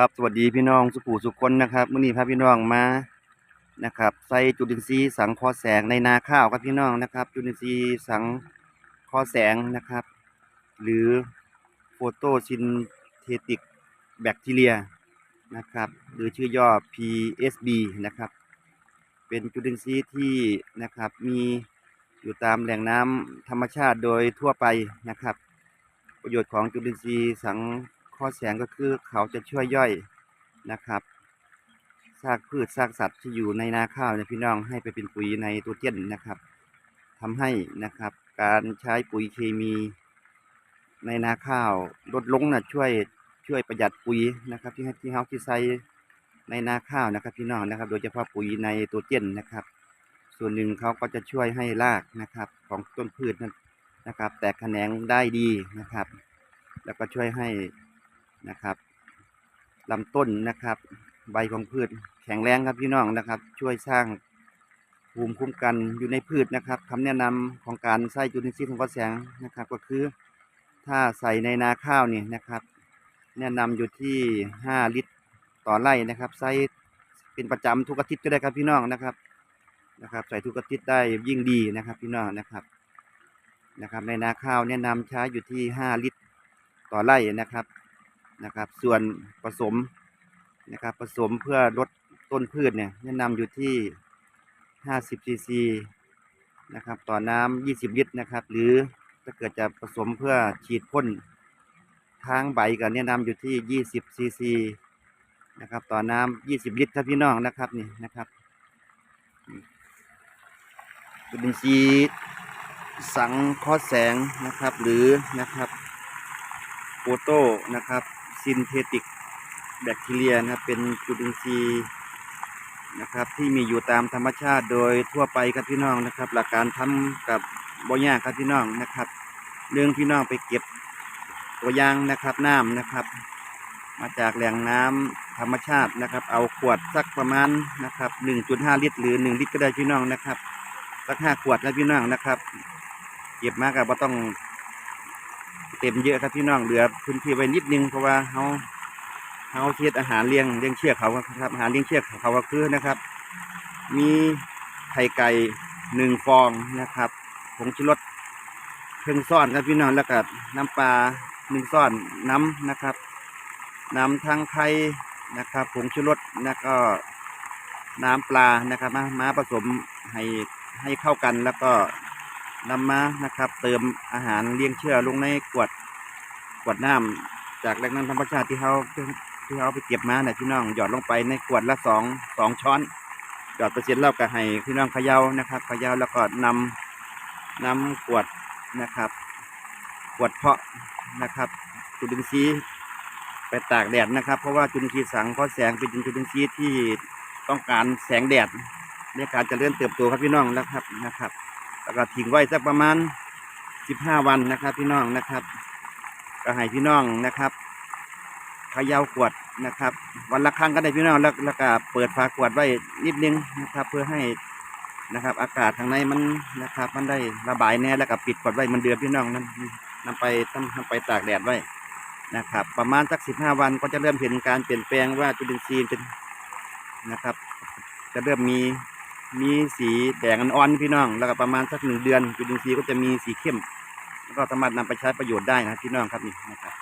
ครับสวัสดีพี่น้องสุขูสุคนนะครับมื้อนี้พาพี่น้องมานะครับ ใส่จุลินทรีย์สังคอแสงในนาข้าวครับพี่น้องนะครับ จุลินทรีย์สังคอแสงนะครับ หรือโฟโตซินเทติกแบคทีเรียนะครับ หรือชื่อย่อ PSB นะครับ เป็นจุลินทรีย์ที่นะครับมีอยู่ตามแหล่งน้ำธรรมชาติโดยทั่วไปนะครับ ประโยชน์ของจุลินทรีย์สัง เคราะห์แสงก็คือเขาจะช่วยย่อยนะครับซากพืชซากสัตว์ที่อยู่ในนาข้าวเนี่ยพี่น้องให้ไปเป็นปุ๋ยในตัวเจนนะครับทำให้นะครับการใช้ปุ๋ยเคมีในนาข้าวลดลงนะช่วยช่วยประหยัดปุ๋ยนะครับ ที่ที่เฮาที่ใส่ในนาข้าวนะครับ พี่น้องนะครับ โดยเฉพาะปุ๋ยในตัวเจนนะครับ ส่วนหนึ่งเขาก็จะช่วยให้รากนะครับ ของต้นพืชนั้นนะครับ แตกแขนงได้ดีนะครับ แล้วก็ช่วยให้ นะครับลำต้นนะครับ ใบของพืชแข็งแรงครับพี่น้องนะครับ ช่วยสร้างภูมิคุ้มกันอยู่ในพืชนะครับคำแนะนำของการใส่จุลินทรีย์ทางกระแสงนะครับ ก็คือถ้าใส่ในนาข้าวนี่นะครับ แนะนำอยู่ที่ 5 ลิตรต่อไร่นะครับ ใส่เป็นประจำทุกอาทิตย์ก็ได้ครับพี่น้องนะครับนะครับ ใส่ทุกอาทิตย์ได้ยิ่งดีนะครับพี่น้องนะครับนะครับ ในนาข้าวแนะนำใช้อยู่ที่ 5 ลิตรต่อไร่นะครับ นะครับ ส่วนผสมนะครับ ผสมเพื่อลดต้นพืชเนี่ยแนะนำอยู่ที่ 50ซีซีนะครับ ต่อน้ำ20 ลิตรนะครับ หรือถ้าเกิดจะผสมเพื่อฉีดพ่นทางใบก็แนะนำอยู่ที่ 20ซีซีนะครับ ต่อน้ำ20 ลิตรครับพี่น้องนะครับนี่นะครับจุลินทรีสังเคราะห์แสงนะครับหรือนะครับโฟโต้นะครับ ซินเทติกแบคทีเรียนะครับเป็นจุลินทรีย์นะครับที่มีอยู่ตามธรรมชาติโดยทั่วไปครับพี่น้องนะครับ หลักการทำกับบ่ยากครับพี่น้องนะครับเรื่องพี่น้องไปเก็บตัวอย่างนะครับน้ำนะครับ มาจากแหล่งน้ำธรรมชาตินะครับ เอาขวดสักประมาณนะครับ 1.5 ลิตร หรือ 1 ลิตรก็ได้พี่น้องนะครับสักห้าขวดแล้วพี่น้องนะครับ เก็บมากับว่าต้อง เต็มเยอะครับพี่น้องเหลือพื้นที่ไว้นิดนึงเพราะว่าเขาเขาเทียดอาหารเลี้ยงเลี้ยงเชือกเขาครับอาหารเลี้ยงเชือกเขาก็คือนะครับ มีไข่ไก่หนึ่งฟองนะครับผงชูรสเครื่องซ่อนครับพี่น้องแล้วก็น้ำปลาหนึ่งซ่อนน้ำนะครับ น้ำทั้งไข่นะครับผงชูรสแล้วก็น้ำปลานะครับมามาผสมให้ให้เข้ากันแล้วก็ นำมานะครับ เติมอาหารเลี้ยงเชื่อลงในขวดขวดน้ำจากแหล่งน้ำธรรมชาติที่เขาที่เขาไปเก็บมาเนี่ยพี่น้องหยอดลงไปในขวดละสองสองช้อนหยอดเปอร์เซ็นต์แล้วก็ให้พี่น้องเขย่านะครับเขย่าแล้วก็นำนำขวดนะครับขวดเพาะนะครับจุลินทรีย์ไปตากแดดนะครับ เพราะว่าจุลินทรีย์สังเคราะห์แสงเป็นจุลินทรีย์ที่ต้องการแสงแดดในการเจริญเติบโตครับพี่น้องนะครับนะครับ แล้วก็ทิ้งไว้สักประมาณสิบห้าวันนะครับ พี่น้องนะครับ ก็ให้พี่น้องนะครับเขย่าขวดนะครับ วันละครั้งก็ได้พี่น้องแล้วแล้วก็เปิดฝาขวดไว้นิดนึงนะครับ เพื่อให้นะครับ อากาศข้างในมันนะครับ มันได้ระบายแน่แล้วก็ปิดขวดไว้มันเดือดพี่น้องนั้นนำไปต้องนำไปตากแดดไว้นะครับ ประมาณสักสิบห้าวันก็จะเริ่มเห็นการเปลี่ยนแปลงว่าจุลินทรีย์เป็นนะครับ จะเริ่มมี มีสีแดงอ่อนๆพี่น้อง แล้วก็ประมาณสักหนึ่งเดือนจุลินทรีย์ก็จะมีสีเข้ม แล้วก็สามารถนำไปใช้ประโยชน์ได้นะพี่น้องครับนี่นะครับ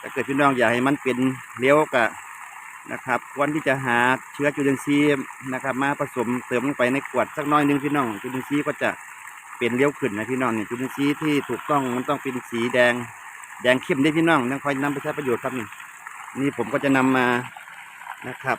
ถ้าเกิดพี่น้องอยากให้มันเป็นเลี้ยวกะนะครับควรที่จะหาเชื้อจุลินทรีย์นะครับ มาผสมเติมลงไปในขวดสักน้อยนึงพี่น้องจุลินทรีย์ก็จะเป็นเลี้ยวขึ้นนะพี่น้องเนี่ยจุลินทรีย์ที่ถูกต้องมันต้องเป็นสีแดงแดงเข้มได้พี่น้องนั่งคอยนำไปใช้ประโยชน์ครับนี่นี่ผมก็จะนำมานะครับ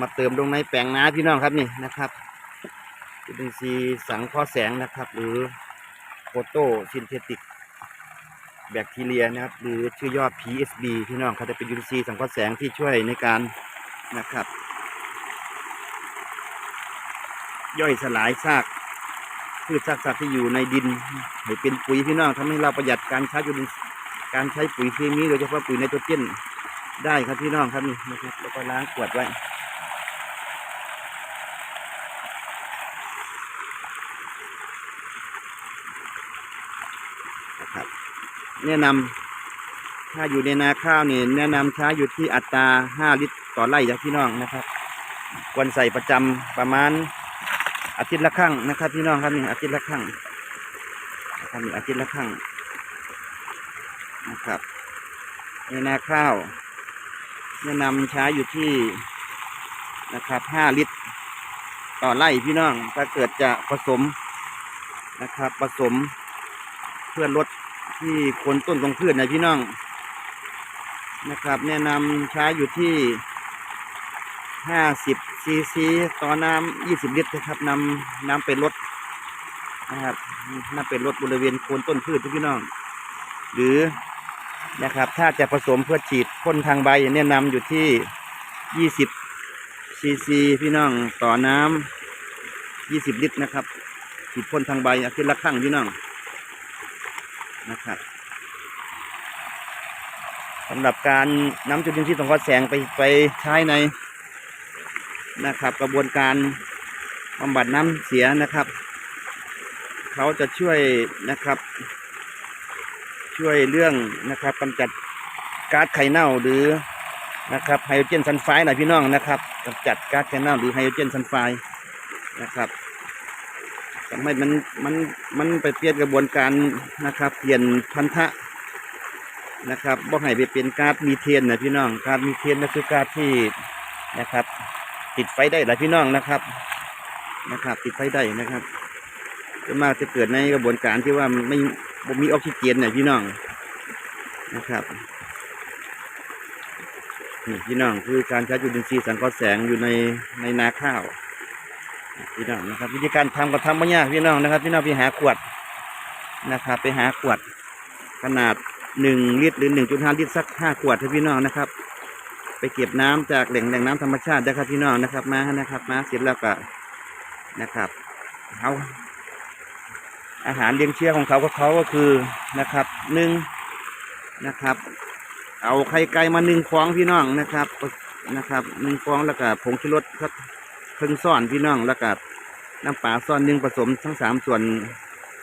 มาเติมลงในแปลงนาพี่น้องครับนี่นะครับจุลินทรีย์สังเคราะห์แสงนะครับ หรือโฟโตซินเทติกแบคทีเรียนะครับ หรือชื่อย่อ PSB พี่น้องเขาจะเป็นจุลินทรีย์สังเคราะห์แสงที่ช่วยในการนะครับ ย่อยสลายซากพืชซากสัตว์ที่อยู่ในดินให้เป็นปุ๋ยพี่น้องทำให้เราประหยัดการใช้จุลินการใช้ปุ๋ยเคมีโดยเฉพาะปุ๋ยไนโตรเจนได้ครับพี่น้องครับนี่นะครับแล้วก็ล้างขวดไว้ นะครับ แนะนำถ้าอยู่ในนาข้าวนี่แนะนำใช้อยู่ที่อัตราห้าลิตรต่อไร่จากพี่น้องนะครับควรใส่ประจำประมาณอาทิตย์ละครั้งนะครับ พี่น้องครับนี่อาทิตย์ละครั้งนะครับนี่อาทิตย์ละครั้งนะครับในนาข้าว แนะนำใช้อยู่ที่นะครับห้าลิตรต่อไร่พี่น้องถ้าเกิดจะผสมนะครับผสมเพื่อลด ที่โคนต้นของพืชนะพี่น้องนะครับ แนะนำใช้อยู่ที่ห้าสิบซีซีต่อน้ำยี่สิบลิตรนะครับนำน้ำไปลดนะครับน้ำไปลดบริเวณโคนต้นพืชพี่น้อง หรือนะครับ ถ้าจะผสมเพื่อฉีดพ่นทางใบแนะนำอยู่ที่ยี่สิบซีซีพี่น้องต่อน้ำยี่สิบลิตรนะครับฉีดพ่นทางใบอาทิตย์ละครั้งพี่น้อง นะครับสำหรับการน้ำจุลินทรีย์สังเคราะห์แสงไปไปใช้ในนะครับ กระบวนการบำบัดน้ำเสียนะครับ เขาจะช่วยนะครับ ช่วยเรื่องนะครับกำจัดก๊าซไข่เน่าหรือนะครับไฮโดรเจนซัลไฟด์นะพี่น้องนะครับกำจัดก๊าซไข่เน่าหรือไฮโดรเจนซัลไฟด์นะครับ ทำให้มันมันมันไปเปลี่ยนกระบวนการนะครับ เปลี่ยนพันธะนะครับบ่ให้ไปเป็นก๊าซมีเทนนะพี่น้องก๊าซมีเทนนั่นคือก๊าซที่นะครับ ติดไฟได้หลายพี่น้องนะครับนะครับ ติดไฟได้นะครับจะมากจะเกิดในกระบวนการที่ว่าไม่บ่มีออกซิเจนนี่ยพี่น้องนะครับนี่พี่น้องคือการใช้จุลินทรีย์สังเคราะห์แสงอยู่ในในนาข้าว พี่น้องนะครับ วิธีการทำก็ทำไม่ยากพี่น้องนะครับ พี่น้องไปหาขวดนะครับ ไปหาขวด ขนาดหนึ่งลิตรหรือหนึ่งจุดห้าลิตรสักห้าขวดให้พี่น้องนะครับ ไปเก็บน้ำจากแหล่งแหล่งน้ำธรรมชาตินะครับ พี่น้องนะครับมานะครับมาเสร็จแล้วก็นะครับเอาอาหารเลี้ยงเชื้อของเขาก็เขาก็คือนะครับหนึ่งนะครับ เอาไข่ไก่มาหนึ่งฟองพี่น้องนะครับนะครับหนึ่งฟองแล้วก็ผงชูรสสัก ครึ่งซ่อนพี่น้องแล้วก็น้ำปลาซ่อนหนึ่งผสมทั้งสามส่วน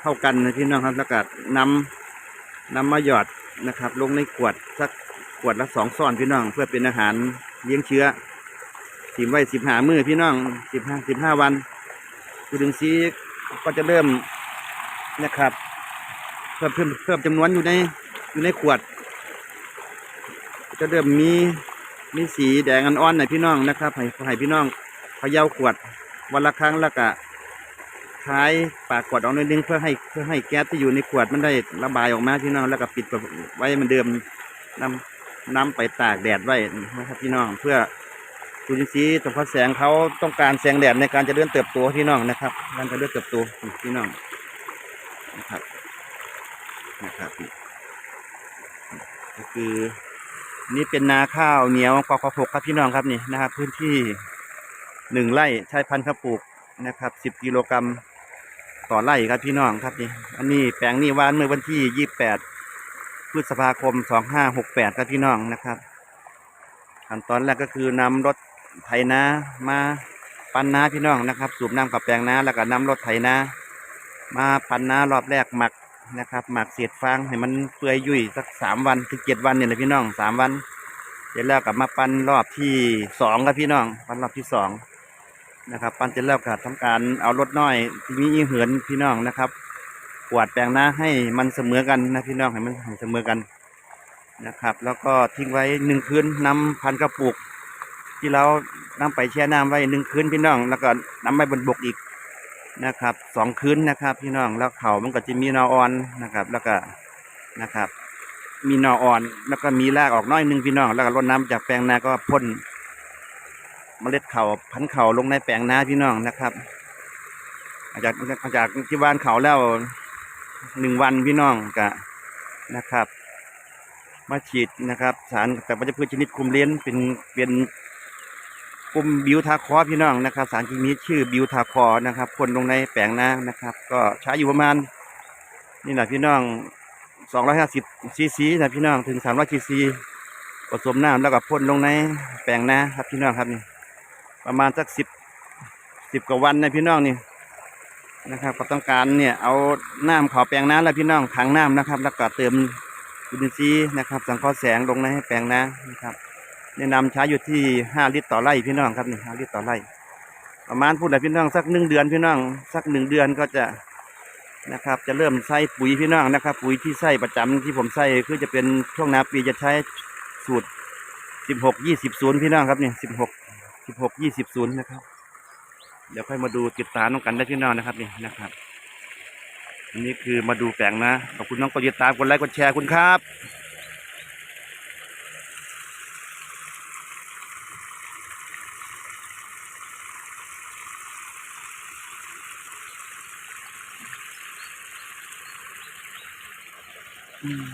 เท่ากันนะพี่น้องครับแล้วก็นำนำมาหยอดนะครับ ลงในขวดสักขวดละสองซ่อนพี่น้อง เพื่อเป็นอาหารเลี้ยงเชื้อถิ่มไว้สิบห้ามือพี่น้องสิบห้าสิบห้าวันจุลินทรีก็จะเริ่มนะครับเพิ่มเพิ่มเพิ่มจำนวนอยู่ในอยู่ในขวด จะเริ่มมีมีสีแดงอ่อนๆหน่อยพี่น้องนะครับให้ให้พี่น้อง เขย่าขวดวันละครั้งแล้วก็คล้ายปากขวดออกหน่อยนึงเพื่อให้เพื่อให้แก๊สที่อยู่ในขวดมันได้ระบายออกมาพี่น้องแล้วก็ปิดไว้เหมือนเดิมนำนำไปตากแดดไว้นะครับพี่น้องเพื่อจุลินทรีย์สังเคราะห์แสงเขาต้องการแสงแดดในการจะเลื่อนเติบโตพี่น้องนะครับการจะเลื่อนเติบโตพี่น้องนะครับนะครับก็คือนี่เป็นนาข้าวเหนียวกอกหกครับพี่น้องครับนี่นะครับพื้นที่ หนึ่งไร่ใช้พันธุ์ข้าวปลูกนะครับสิบกิโลกรัมต่อไร่ครับพี่น้องครับนี่อันนี้แปลงนี้วานเมื่อวันที่ยี่บแปดพฤษภาคมสองห้าหกแปดครับพี่น้องนะครับขั้นตอนแรกก็คือนำรถไถนามาปั้นนาพี่น้องนะครับ สูบน้ำกับแปลงนาแล้วก็นำรถไถนามาพันนารอบแรกหมักนะครับ หมักเศษฟางให้มันเปื่อยยุ่ยสักสามวันถึงเจ็ดวันเนี่ยนะพี่น้องสามวันเสร็จแล้วกลับมาปั้นรอบที่สองครับพี่น้องปั้นรอบที่สอง นะครับปั้นเสร็จแล้วก็ทำการเอารถน้อยที่มีอีเหินพี่น้องนะครับกวาดแปลงหน้าให้มันเสมอกันนะพี่น้องให้มันเสมอกันนะครับ แล้วก็ทิ้งไว้หนึ่งคืนน้ำพันกระปุก ที่เรานำไปแช่น้ำไว้หนึ่งคืนพี่น้อง แล้วก็นำไปบนบกอีกนะครับสองคืนนะครับ พี่น้องแล้วเขามันก็จะมีนออ่อนนะครับ แล้วก็นะครับ มีนออ่อน แล้วก็มีรากออกน้อยหนึ่งพี่น้อง แล้วก็รดน้ำจากแปลงนาก็พ่น เมล็ดเขาพันเขาลงในแปลงนาพี่น้องนะครับหลังจากหลังจากที่บ้านเขาแล้วหนึ่งวันพี่น้องกะนะครับ มาฉีดนะครับ สารแต่วัชพืชชนิดคุมเลี้ยนเป็นเป็นกลุ่มบิวทาคอพี่น้องนะครับ สารชนิดชื่อบิวทาคอนะครับพ่นลงในแปลงนานะครับ ก็ใช้อยู่ประมาณนี่แหละพี่น้องสองร้อยห้าสิบซีซีนะพี่น้องถึงสามร้อยซีซีผสมน้ำแล้วก็พ่นลงในแปลงนาครับพี่น้องครับนี่ ประมาณสักสิบสิบกว่าวันนะพี่น้องนี่นะครับ ก็ต้องการเนี่ยเอาน้ำขอแปลงน้ำแล้วพี่น้องถังน้ำนะครับ แล้วก็เติมจุลินทรีย์นะครับ สังเคราะห์แสงลงในให้แปลงนานะครับแนะนำใช้อยู่ที่ห้าลิตรต่อไร่พี่น้องครับนี่ห้าลิตรต่อไร่ ประมาณพูดอะไรพี่น้องสักหนึ่งเดือนพี่น้องสักหนึ่งเดือนก็จะนะครับ จะเริ่มใส่ปุ๋ยพี่น้องนะครับ ปุ๋ยที่ใส่ประจำที่ผมใส่คือจะเป็นช่วงนาปีจะใช้สูตรสิบหกยี่สิบศูนย์พี่น้องครับนี่สิบหก สิบหกยี่สิบศูนย์นะครับ เดี๋ยวค่อยมาดูติดตามน้องกันได้พี่นองนะครับนี่นะครับอันนี้คือมาดูแปลงนะ ขอบคุณน้องกดติดตามกดไลค์กดแชร์คุณครับอืม